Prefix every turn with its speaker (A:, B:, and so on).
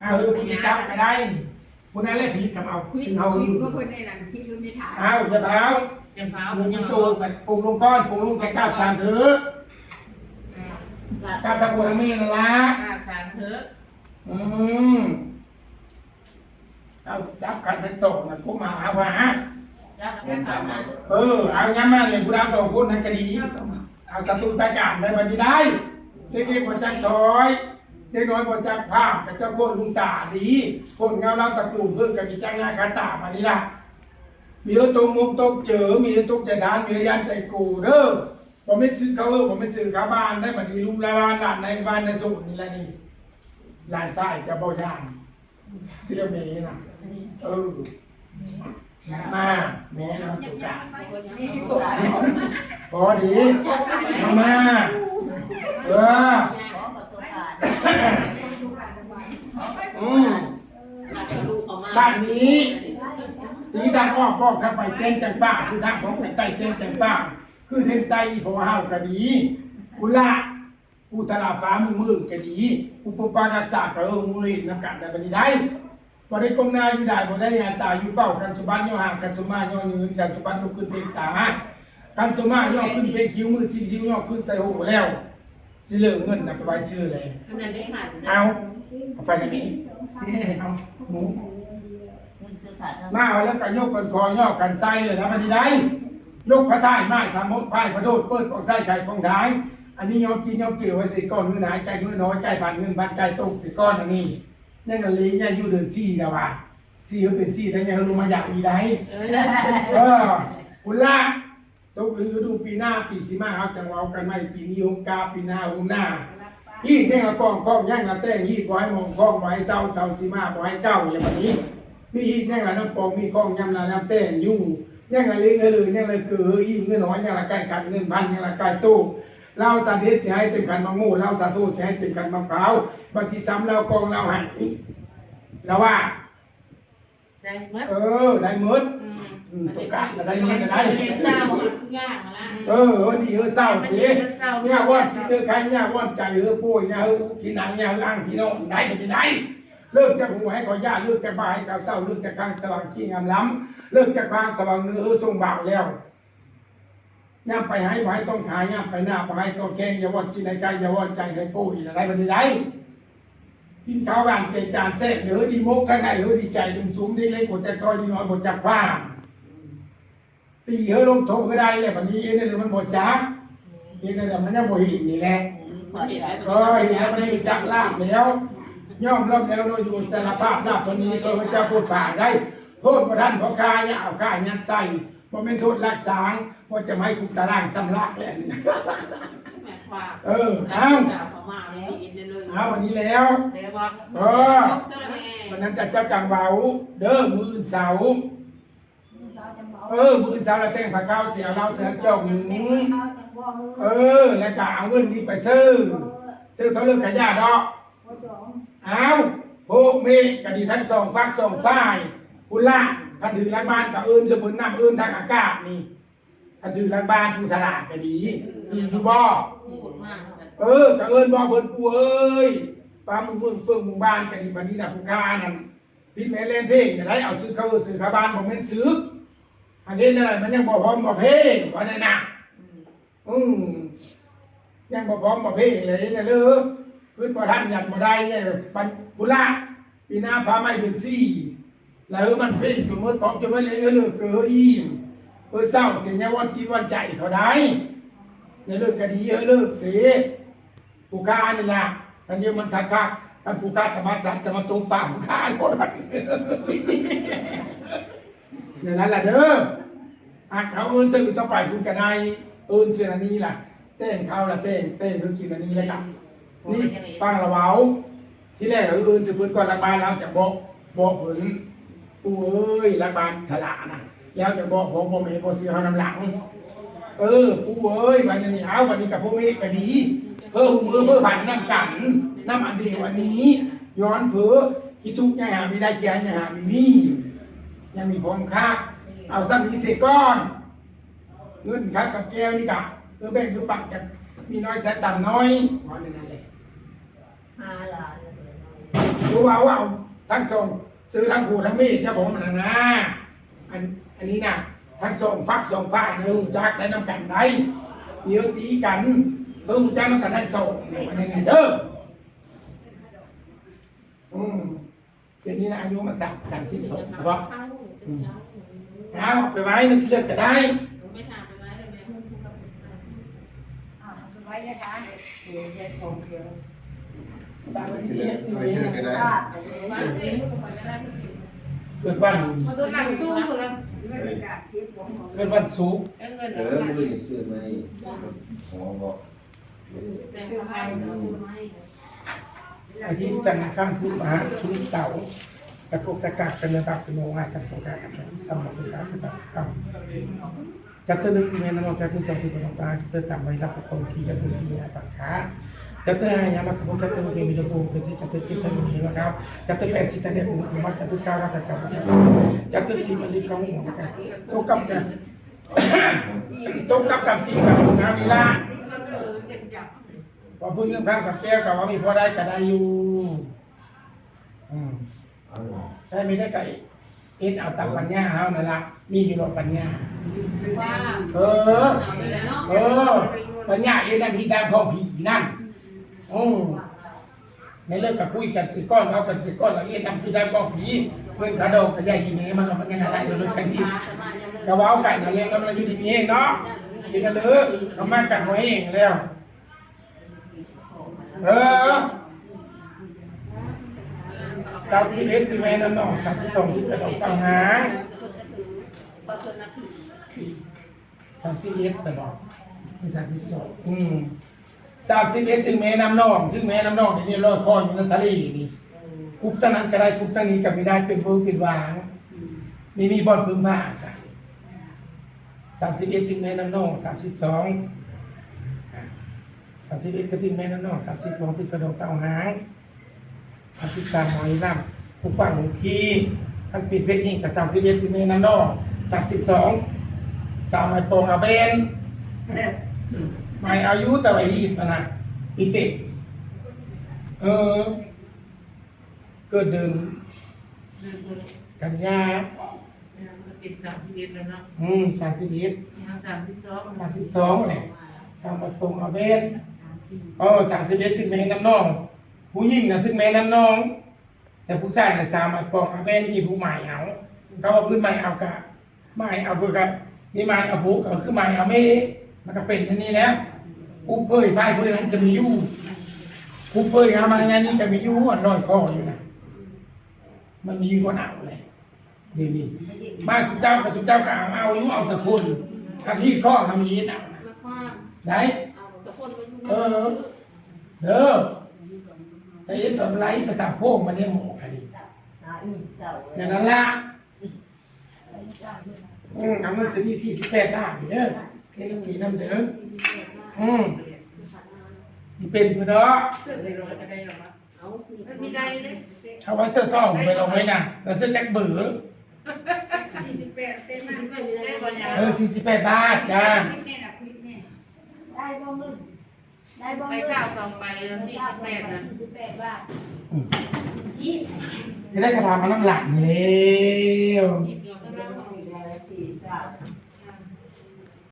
A: เอาเออผีจับก็ได้คนนั้นแหละผีกับเอา
B: นี่
A: ซึ่งเอา
B: ก็คนในนั้นที่รู้ไม่ถาม
A: เอาจะเอา
C: ยังฟ้า
A: ลุง
C: ยัง
A: โช
C: โช
A: ว์
C: ว์
A: กันปรุงลงก้อนปรุงลงแกก้าวสามเถอะก้าวตะโกนมีนั่นละ
C: อ่าสามเถอะ
A: อืมเอาจับกันเป็นโซ่นะพวกมาเอาว่า
C: ยับแล้วก็มา
A: เออเอาย้ำมาเลยผู้ดาวสองคนนั้นก็ดีเอาศัตรูตะการได้บันนี้ได้เล็กๆบนจักถอย เล็กน้อยบนจักภาพกับเจ้าโคตรลุงตาดีคนเงาเล่าตระกูลเพื่อกับจักหน้าคาตามานี่ละมีเออตรงมุกตกเจอมีเออตกใจทานมีเออยันใจกูเด้อผมไม่ซื้อเขาเออผมไม่ซื้อขาบ้านได้บัดนี้ลุงละบ้านหลานในบ้านในสุนี่แหละนี่หลานชายจะบ่ยานเสื้อเมย์น่ะเออมาแม่เอาตัวกลางพอดีมามาเอออืม
C: หลักลูกเขามา
A: บ้านนี้สีทางออกก็เข้าไปเต้นจังป้าคือทางของไต้เต้นจังป้าคือเทนไตเพราะว่าเฮาก็ดีกุละผู้ตลาดฟ้ามือมือก็ดีอุปปารักษาก็เออมือน้ำกันได้บัดนี้ได้บ่ได้กงนาอยู่ได้บ่ได้ยาตาอยู่เป้ากันสุบันย่อห่างกันสุมาย่อยืนกันสุบันลุกขึ้นเป็นตากันสุมาย่อขึ้นเป็นคิ้วมือสิคิ้วย่อขึ้นใส่หูแล้วสิเหลือเงินน่ะไปไว้ชื่อเลย
C: ขนาดได้ผ่าน
A: เอาเอาไปอย่างนี้เอาหมู มาเอาแล้วก็ยกกันคอย่อกันไส้เลยนะมันดีได้ยกพระท่ายไม้ทำมกพายพระโดดเปิดกองไส้ไก่กองท้าย อันนี้ยอมกินยอมเกี่ยวไว้สิก้อนเงินหายไก่เงินน้อยไก่พันเงินพันไก่ตกสิก้อนอันนี้ยังกันเลยยังอยู่เดือนสี่นะวะสี่เขาเป็นสี่แต่ยังลงมาอยากอีได้
C: เออ
A: เออคุณละตกหรือดูปีหน้าปีสิมาเอาจังเอากันไม่ปีนี้หงกาปีหน้าหงหน้ายี่แน่กล้องกล้องย่างละแต่งยี่ไว้มองกล้องไว้เจ้าเสาสีมาไว้เก้าอะไรแบบนี้ มีอีกยังไงน้ำปองมีกล้องยำนาน้ำเต้นอยู่ยังไงเลยเลยยังไงเกืออีเงินน้อยยังไงใกล้กันเงินพันยังไงใกล้ตู้เราสาธิตจะให้เต็มกันมะงูเราสาธุจะให้เต็มกันมะพร้าวบัญชีซ้ำเรากองเราให้แล้วว่า
C: ใจมัด
A: เออได้หมด
C: อืมเศร้าทุกอย่างมาละ
A: เออเออดีเออเศร้าสิเนี่ยว่าที่เธอใครเนี่ยว่าใจเออป่วยเนี่ยเออที่หนังเนี่ยร่างที่นอนได้ไปที่ไหน เลิกจากหัวให้ขอย่าเลิกจากบ่ายให้กับเศร้าเลิกจากกลางสว่างขี้งามล้ำเลิกจากกลางสว่างเนื้อเออทรงบ่าวแล้วย่าไปให้ไว้ต้องขายย่าไปหน้าไปให้ต้องแข่งอย่าว่ากินในใจอย่าว่าใจให้กู้อีกอะไรบันไดกินข้าวบ้านเกจานแซ่บเนื้อดีมกข้างในเนื้อดีใจดึงสูงดีเล็กกว่าจะคอยดีน้อยบนจักว่าตีเฮ้ลงโถก็ได้เลยบันนี้เอ็นเลยมันบดจักเอ็นเลยมันยังบ่หินนี่แหละ
C: พอเห็นแล้ว
A: ก็เห็นแล้วมันได้จักลาบแล้ว ย่อมรับแล้วโดยอยู่สารภาพลาบตัวนี้ก็พระเจ้าพูดป่าได้ โทษบ่ท่านเพราะคาเนี่ยเอาค่ายัดใส่บ่เป็นโทษรักษาว่าจะไม่ให้คุกตารางสำลักแล้วนี่
C: แม่ความ
A: เออ
C: แล้
A: เอา
C: วสาวเขามาไม่อินเลย
A: เอาวันนี้แล้ว
C: เดี๋ยวบอก
A: เออ
C: เจ้าแม่
A: วันนั้นจะเจ้าจังเบาเด้อมืออื่นเสาร์เออมืออื่นเสาร์เราแต่งผ้าขาวเสียเราเสียจงเออ แล้วก็เอาเงินนี้ไปซื้อซื้อเท่าเรื่องกระยาดอก เอาพวกเมฆกะดีทั้งสองฝักสองฝ่ายคุณละคันถือรักบ้านกับเอิญสมุนน้ำเอิญทางอากาศนี่คันถือรักบ้านผู้ทลาดก็ดีมีอยู่บ่
C: พูดมาก
A: เออก็เอิญบ่เพิ่นปูเอ้ยฟ้ามึงเพิ่งเฟื่องมึงบ้านกันนี่บัดนี้น่ะผู้ค้านั่นพิดแม่เล่นเพลงจะได้เอาซื้อเขาเออซื้อขาบ้านบ่แม่นซื้ออันนี้นั่นมันยังบ่พร้อมบ่เพลงว่าแน่น่ะอืมยังบ่พร้อมบ่เพลงเลยเนี่ยเด้อ พื้นบ่ทันอยันบ่ได้เนี่ยปันบุละปีหน้าฟ้าไม้เดือนสี่แล้วมันเพลงจนหมดพร้อมจนไม่เลยเออเกเกออิ่มเออเศร้าเสียเนี่ยวันจิตวันใจเขาได้อย่าเลิกก็ดีเออเลิกเสียผู้ค้านี่ล่ะอันนี้มันคักคักท่านผู้ค้าธรรมสัตว์จะมาตรงปากผู้ค้าหมดอย่างนั้นแหละเด้ออักเขาเอินซื้อต่อไปคุณก็ไดเอินซื้อนี้ล่ะเต้นเขาละเต้นเต้นคือกินอันนี้แล้วกัน นี่ฟังระเบาที่แรกเราเอินซื้อพื้นก่อนรักบานแล้วจะบอกบอกผลผู้เอ้ยรักบานถลานะแล้วจะบอกผมผมเองพอซื้อเขานำหลัง เออผู้เอ้ยวันนี้เอาวันนี้กับพวกเมฆก็ดีเออหูมือเพื่อผ่านน้ำกันน้ำอันเดียวันนี้ ย้อนเผือที่ทุกอย่างหาไม่ได้เชียร์อย่างหาไม่มียังมีพร้อมค่าเอาซ้ำนี้เสร็จก้อนเงินคัดกับแก้วนี่กะเออแบ่งคือปักกันมีน้อยแสนต่ำน้อยวันนี้นะ ผู้ว่าว่าเอาทั้งส่งซื้อทั้งผูทั้งมีดเจ้าผมนะนะอันอันนี้นะทั้งส่งฟักส่งฝ่ายเนื้อจักได้น้ำกันได้เดี๋ยวตีกันเพิ่มจ้าน้ำกันทั้งส่งเนี่ยมันยังไงเด้ออืมเดี๋ยวนี้นะอายุมันสามสามสิบสองใช่ปะเอาไปไว้ในเสื้อก็ได้
C: ไม่ถามไปไว้เลยเนี่ย
B: ว้นะคะ
A: สามสิบเด
D: ไม่เชื่อก็ ได้
B: ก็
C: มาสิมือก่อนก็ได้
A: เกิดวัน
C: มาตัวหนังตู้ถูกแล้า
B: เง
A: เกิดวันศุกร์
C: เงิน
D: เอ
C: เดือ
D: อนมือซื้อไหมหอบอก
C: แต่งไอ้
A: ทิตย์จันทร์ข้ามพุธมหาชุนเสาร์กระโกสกัดเป็นระดับเป็นโมงานกันสงการกันทำหมดเป็นการสกัดกรรมจัตเตอร์หนึ่งเมนนจัตเตอร์สองที่เป็นตาจัตเตอร์สามไว้รับประกอบที่จัตเตอร์สี่ปากขาจัตเตอร์ห้า ยามาขบวนจัตเตอร์เกมีระบบเป็นสิจัตเตอร์เจ็ดตันนี้นะครับจัตเตอร์แปดสิตันเนี่ยผมว่าจัตเตอร์เก้ารับประจำจัตเตอร์สี่มันรีบเข้าหัวนะครับตัวกับกันตกับกับตีกับงานนี้ละ
C: เก็บจับ
A: พอพูดเรื่องพระกับแก้วกับว่ามีพอได้ก็ได้อยู่อา
D: หรอ
A: ได้ไม่ได้ไก่เอ็นเอาตังปัญญาเอานั่นละมีอยู่หรอกปัญญาเออ
C: เอ
A: อปัญญาเอ็นนั่นพี่ตามพ่อผีนั่น โอ้ในเรื่องกับคุยกันสิก้อนเอากันสิก้อนล้วเอ็นนั่นพี่ตามพ่อผีเพื่อนกระโดดกระยายยีเมมันเอาปัญญาได้เลยกันที่กระว้ากันอย่างเงี้ยกำลังอยู่ที่นี่เนาะกินกันเลยทำมากันไว้เองแล้ว เออสามสิบเอ็ดที่แม่น้ำหนองสามสิบสองที่กระโดดต่างหางสามสิบเอ็ดสนองสามสิบสองอืม สามสิบเอ็ดถึงแม่น้ำนองถึงแม่น้ำนองนี่นี่ลอยคออยู่ในทะเลนี่กุบตั้งนั้นก็ได้กุบตั้งนี้ก็ไม่ได้เป็นเบอร์เป็นวางนี่มีบอลพึ่งผ้าอาศัยสามสิบเอ็ดถึงแม่น้ำนองสามสิบสองสามสิบเอ็ดกระทิงแม่น้ำนองสามสิบสองที่กระโดดเต่าหางสามสิบสามหอยลำผู้ปังหูขี้ท่านปิดเวทีกับสามสิบเอ็ดที่แม่น้ำนองสามสิบสองสามไอโปงอาเบน ไม่อายุแต่ไอรีบอะนะอีเตกเออเกิดเดินกันยา
C: ปิดสามสิบเอ็ดแล้วเนาะ
A: อืมสามสิบเอ็ด
C: สามสิบสอง
A: สามสิบสองเลยสามไอโปงอาเบนอ๋อสามสิบเอ็ดถึงแม่น้ำนอง ผู้หญิงนะถึงแม่น้ำนอง แต่ผู้ชายนะสามารถปอกอาแบนที่ผู้ใหม่เอาเขาเอาพื้นใหม่เอากะใหม่เอาเพื่อกับนี่ใหม่เอาผู้ก็คือใหม่เอาเม มันก็เป็นอันนี้แล้วผู้เผยไปเผยนั้นจะมีอยู่ผู้เผยเอามางานนี้จะมีอยู่อันลอยคออยู่นะมันมีอยู่บนเอาเลยนี่นี่มาสุเจ้ากับสุเจ้าก็เอาเอาอยู่เอาแต่คนทำที่ข้อทำยีนเอานะได้เออเด้อไปเอ็ดแบบไรไปตามโค้งมาเนี่ยหมอคดี
B: อ่าอีเจ้า
A: อย่างนั้นละอืมเอาเงินจะมีสี่สิบแปดล้านเด้อ แค่นี้น้ำเด้ออืมนี่เป็นไปเนาะ
C: เสื้อนรถจะได้หรอวะเอาไม่ได้เลย
A: เอาไว้เสื้อซ่องไปลงไว้นะแล้วเสื้อแจ็คเบอร์
B: สี่สิบแปดเต็มมาก
C: ได้บอลยา
A: เออสี่สิบแปดบาทจ้า
B: ได้บ้างมึงได้บ้าง
C: ไป
B: มึง
C: เก้าสองใบสี่สิบแปดนะ
B: สี่สิบแปดบาทยี่
A: จะได้กระทำมาน้ำหลังเร็ว
C: ยี่สิบ